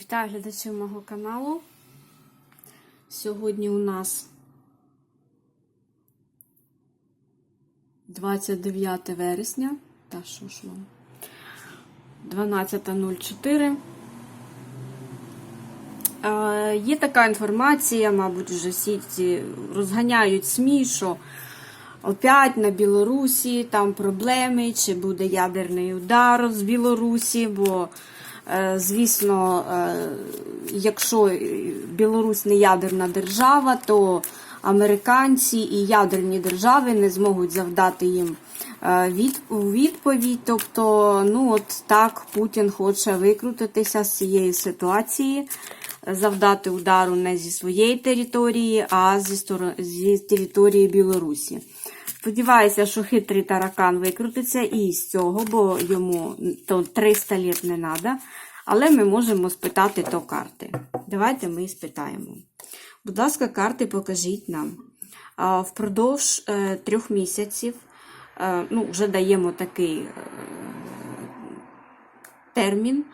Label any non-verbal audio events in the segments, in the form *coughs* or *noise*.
Вітаю глядачів мого каналу. Сьогодні у нас 29 вересня. Та що ж вам? 12.04. Е, Є така інформація, мабуть, вже всі ці розганяють СМІ, що опять на Білорусі там проблеми, чи буде ядерний удар з Білорусі, бо Звісно, е, якщо Білорусь не ядерна держава, то американці і ядерні держави не зможуть завдати їм е, відповідь. Тобто, ну от так Путін хоче викрутитися з цієї ситуації, завдати удару не зі своєї території, а зі території Білорусі. Сподіваюся, що хитрий таракан викрутиться і з цього, бо йому то 300 літ не треба. Але ми можемо спитати то карти. Давайте ми спитаємо. Будь ласка, карти покажіть нам. Впродовж е, трьох місяців, е, ну, вже даємо такий е, термін,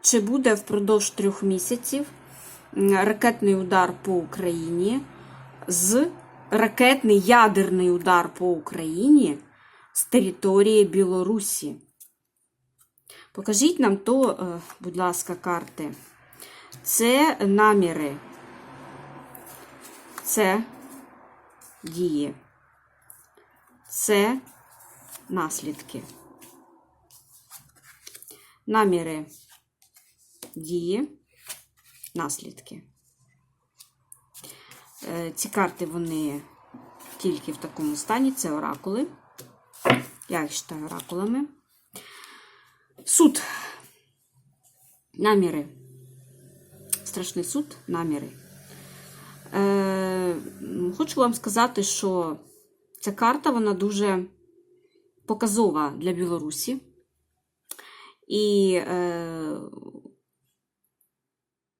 чи буде впродовж трьох місяців ракетний удар по Україні з ракетний ядерний удар по Україні з території Білорусі. Покажіть нам то, е, будь ласка, карти. Це наміри, це дії, це наслідки. Наміри, дії, наслідки. Е, Ці карти вони тільки в такому стані, це оракули. Я їх вважаю оракулами. Суд. Наміри. Страшний суд, наміри. Е, хочу вам сказати, що ця карта вона дуже показова для Білорусі. І е,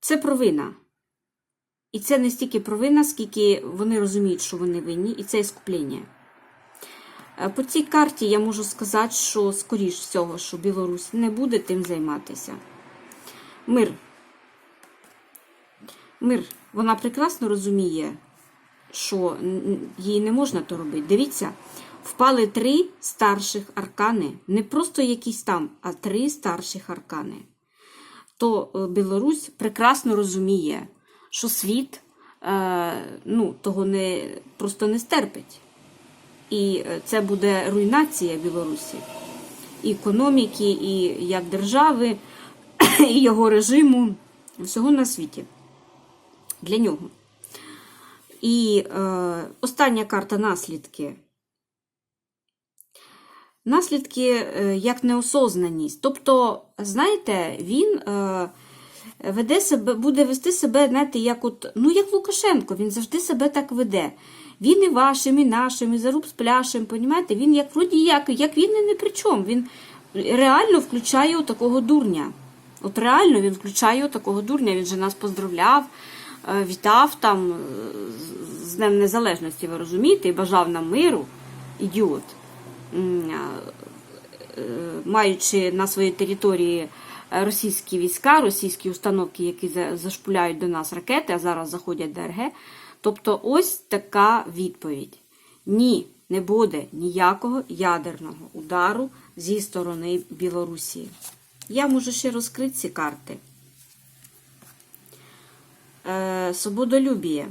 це провина. І це не стільки провина, скільки вони розуміють, що вони винні, і це іскуплення. Е, По цій карті я можу сказати, що, скоріш всього, що Білорусь не буде тим займатися. Мир. Мир. Вона прекрасно розуміє, що їй не можна то робити. Дивіться, впали три старших аркани. Не просто якісь там, а три старших аркани. То е, Білорусь прекрасно розуміє, що світ е, ну, того не, просто не стерпить. І це буде руйнація Білорусі, і економіки, і як держави, *coughs* і його режиму, всього на світі для нього. І е, остання карта наслідки. Наслідки е, як неосознаність. Тобто, знаєте, він е, веде себе, буде вести себе, знаєте, як от, ну, як Лукашенко, він завжди себе так веде. Він і вашим, і нашим, і заруб з пляшем, понімаєте? Він як вроді як, як він і не при чому. Він реально включає такого дурня. От реально він включає такого дурня. Він же нас поздравляв, вітав там з Днем Незалежності, ви розумієте, і бажав нам миру. Ідіот. Маючи на своїй території російські війська, російські установки, які зашпуляють до нас ракети, а зараз заходять ДРГ. Тобто ось така відповідь. Ні, не буде ніякого ядерного удару зі сторони Білорусі. Я можу ще розкрити ці карти. Е, Свободолюбіє.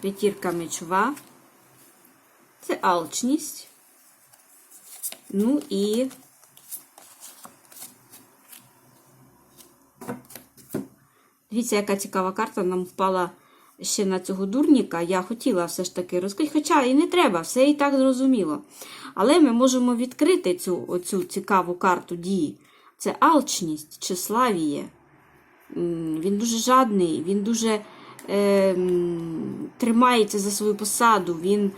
П'ятірка мечова. Це алчність. Ну і Дивіться, яка цікава карта нам впала ще на цього дурніка. Я хотіла все ж таки розкрити, хоча і не треба, все і так зрозуміло. Але ми можемо відкрити цю оцю цікаву карту дії. Це алчність, тщеславіє. Він дуже жадний, він дуже е, тримається за свою посаду, він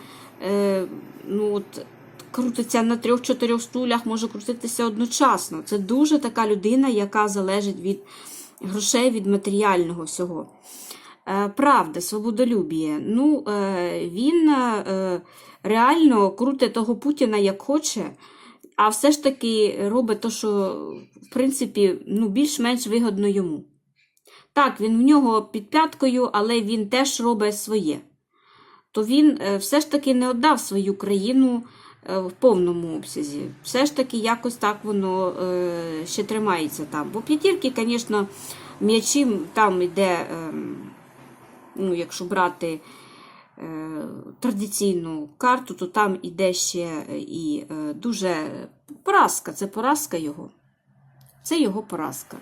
е, ну, от, крутиться на трьох-чотирьох стулях, може крутитися одночасно. Це дуже така людина, яка залежить від грошей від матеріального всього. Е, правда, свободолюбіє. Ну, е, він е, реально крутить того Путіна як хоче, а все ж таки робить те, що, в принципі, ну, більш-менш вигодно йому. Так, він в нього під п'яткою, але він теж робить своє. То він все ж таки не віддав свою країну в повному обсязі. Все ж таки якось так воно е, ще тримається там. Бо п'ятірки, звісно, м'ячі там йде, е, ну, якщо брати е, традиційну карту, то там іде ще і е, дуже поразка. Це поразка його. Це його поразка.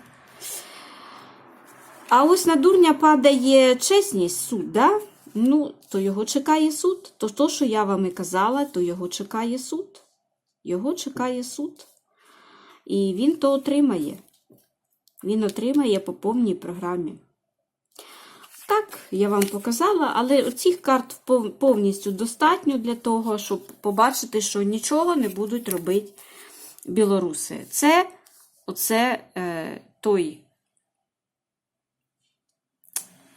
А ось на дурня падає чесність суд, да? Ну, то його чекає суд. То то, що я вам і казала, то його чекає суд. Його чекає суд. І він то отримає. Він отримає по повній програмі. Так, я вам показала, але цих карт повністю достатньо для того, щоб побачити, що нічого не будуть робити білоруси. Це оце е, той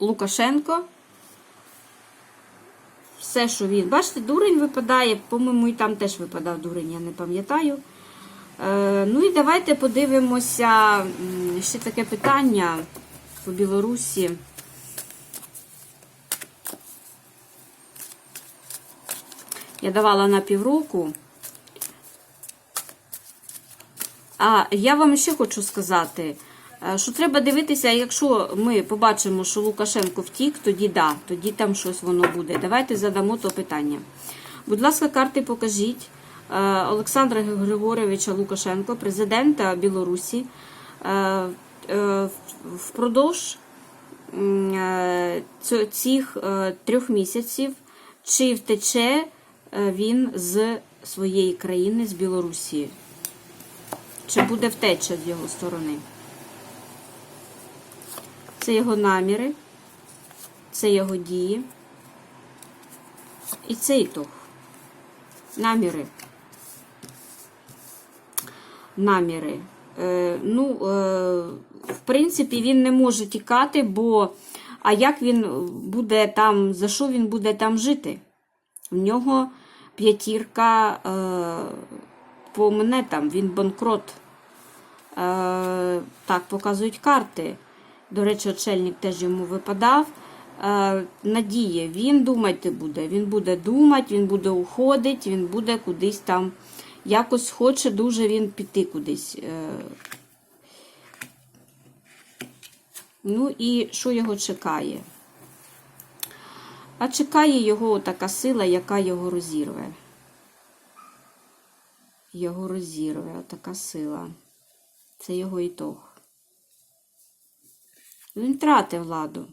Лукашенко. Все, що він. Бачите, дурень випадає, по-моєму, і там теж випадав дурень, я не пам'ятаю. Е, ну і давайте подивимося ще таке питання по Білорусі. Я давала на півроку. А я вам ще хочу сказати, що треба дивитися, якщо ми побачимо, що Лукашенко втік, тоді да, тоді там щось воно буде. Давайте задамо то питання. Будь ласка, карти покажіть Е, Олександра Григоровича Лукашенко, президента Білорусі, е, е, впродовж е, цих е, трьох місяців, чи втече е, він з своєї країни, з Білорусі? Чи буде втеча з його сторони? Це його наміри, це його дії. І це ітог. Наміри. Наміри. Е, ну, е, в принципі, він не може тікати, бо а як він буде там, за що він буде там жити? В нього п'ятірка е, по монетам, він банкрот. Е, так, показують карти. До речі, очельник теж йому випадав. Е, надія, він думати буде. Він буде думати, він буде уходити, він буде кудись там. Якось хоче дуже він піти кудись. Е, Ну і що його чекає? А чекає його така сила, яка його розірве. Його розірве, така сила. Це його ітог. Він втратив владу.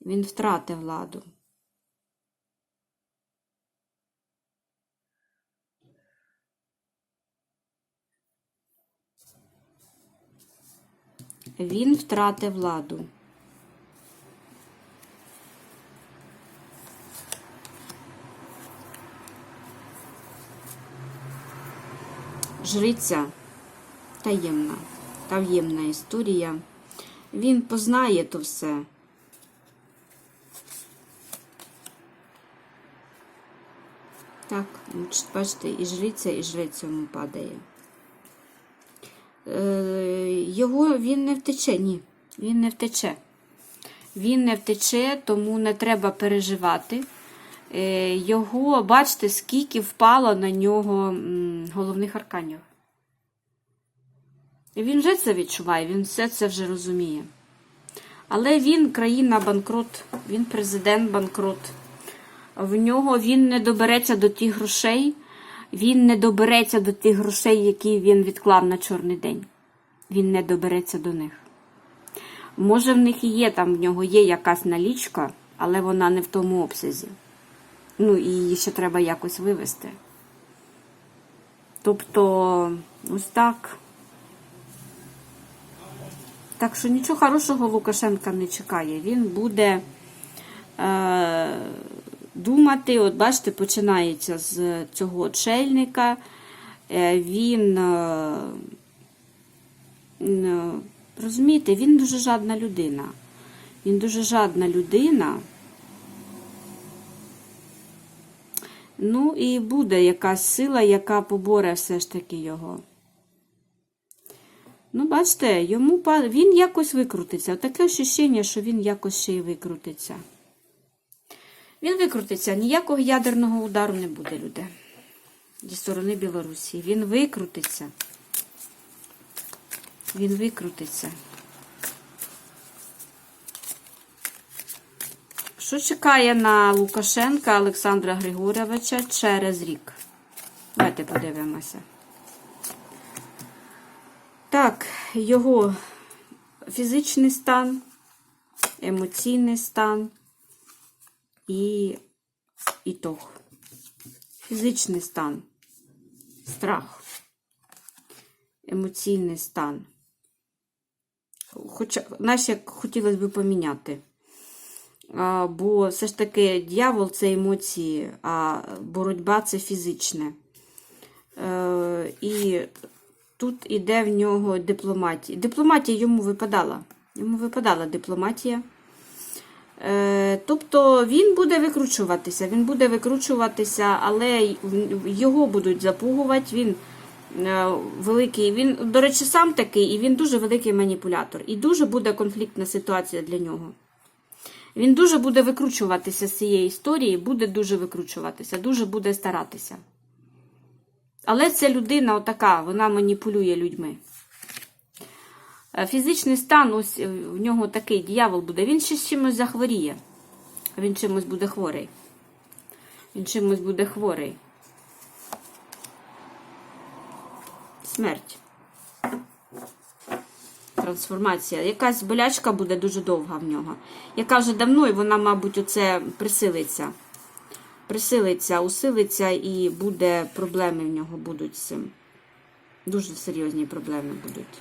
Він втратив владу. Він втратив владу. Жриця таємна, таємна історія. Він познає то все. Так, бачите, і жриця, і жрець йому падає. Е, Його він не втече, ні. Він не втече. Він не втече, тому не треба переживати. Е, Його, бачите, скільки впало на нього головних арканів. Він вже це відчуває, він все це вже розуміє. Але він країна банкрот, він президент банкрот. В нього він не добереться до тих грошей, він не добереться до тих грошей, які він відклав на чорний день. Він не добереться до них. Може, в них і є, там в нього є якась налічка, але вона не в тому обсязі. Ну, і її ще треба якось вивести. Тобто, ось так. Так що нічого хорошого Лукашенка не чекає. Він буде е, думати, от бачите, починається з цього очельника. Е, він, е, е, розумієте, він дуже жадна людина. Він дуже жадна людина. Ну і буде якась сила, яка поборе все ж таки його. Ну, бачите, йому він якось викрутиться. Таке ощущення, що він якось ще й викрутиться. Він викрутиться, ніякого ядерного удару не буде, люди. Зі сторони Білорусі. Він викрутиться. Він викрутиться. Що чекає на Лукашенка Олександра Григорьовича через рік? Давайте подивимося. Так, його фізичний стан, емоційний стан і ітог. Фізичний стан, страх, емоційний стан. Хоча, знаєш, як хотілося б поміняти. А, бо все ж таки дьявол це емоції, а боротьба це фізичне. Е, і тут іде в нього дипломатія. Дипломатія йому випадала. Йому випадала дипломатія. Е, тобто він буде викручуватися, він буде викручуватися, але його будуть запугувати. Він е, великий, він, до речі, сам такий, і він дуже великий маніпулятор. І дуже буде конфліктна ситуація для нього. Він дуже буде викручуватися з цієї історії, буде дуже викручуватися, дуже буде старатися. Але ця людина отака, вона маніпулює людьми. Е, Фізичний стан, ось е, в нього такий дьявол буде. Він ще з чимось захворіє. Він чимось буде хворий. Він чимось буде хворий. Смерть. Трансформація. Якась болячка буде дуже довга в нього. Яка вже давно, і вона, мабуть, оце присилиться. Присилиться, усилиться і буде проблеми в нього будуть з цим. Дуже серйозні проблеми будуть.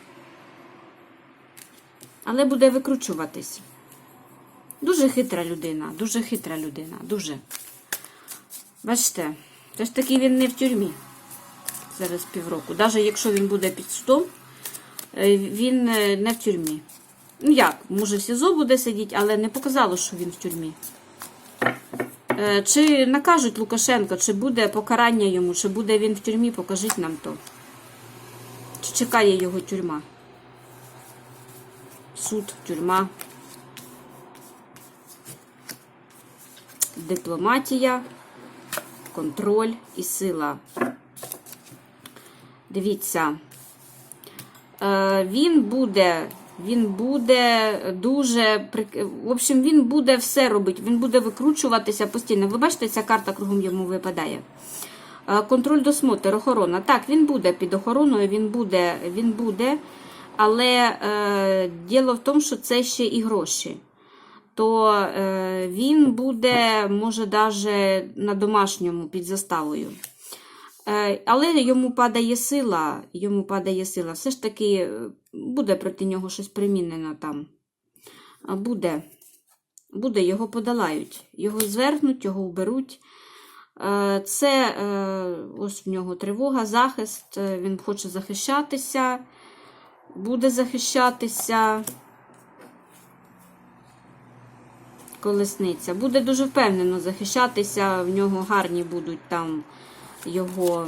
Але буде викручуватись. Дуже хитра людина, дуже хитра людина, дуже. Бачите, все ж таки він не в тюрмі зараз півроку. Навіть якщо він буде під судом, е, він е, не в тюрмі. Ну як, може в СІЗО буде сидіти, але не показало, що він в тюрмі. Е, Чи накажуть Лукашенко, чи буде покарання йому, чи буде він в тюрмі, покажіть нам то. Чи чекає його тюрма? Суд, тюрма. Дипломатія, контроль і сила. Дивіться, е, він буде, він буде дуже, в общем, він буде все робити, він буде викручуватися постійно. Ви бачите, ця карта кругом йому випадає. Е, Контроль досмотр, охорона. Так, він буде під охороною, він буде, він буде. Але е, діло в тому, що це ще і гроші. То е, він буде, може, навіть на домашньому під заставою. Е, але йому падає сила, йому падає сила. Все ж таки е, буде проти нього щось примінено там. Буде, буде, його подолають. Його звернуть, його вберуть. Е, Це ось в нього тривога, захист. Він хоче захищатися, буде захищатися. Колесниця. Буде дуже впевнено захищатися, в нього гарні будуть там його.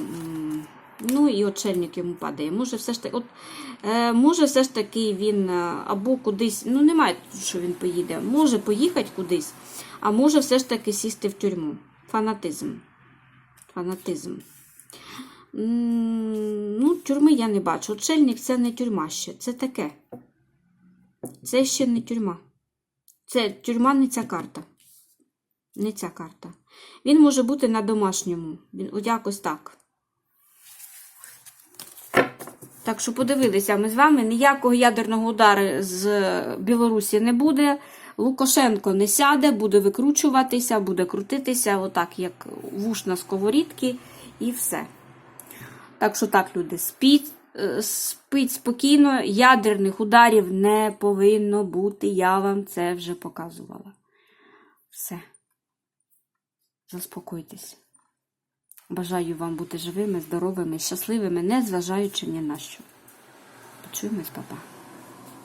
Ну і очельник йому падає. Може, все ж таки, от, е, може, все ж таки він е, або кудись, ну немає, що він поїде, може поїхати кудись, а може все ж таки сісти в тюрму. Фанатизм. Фанатизм. Ну, тюрми я не бачу. Очельник це не тюрма ще. Це таке. Це ще не тюрма. Це тюрма не ця карта. Не ця карта. Він може бути на домашньому. Він от якось так. Так що подивилися ми з вами. Ніякого ядерного удару з Білорусі не буде. Лукашенко не сяде, буде викручуватися, буде крутитися, отак, як вуш на сковорідки, і все. Так що так, люди, спіть, е, спіть спокійно, ядерних ударів не повинно бути. Я вам це вже показувала. Все. Заспокойтесь. Бажаю вам бути живими, здоровими, щасливими, незважаючи ні на що. Почуємось, папа.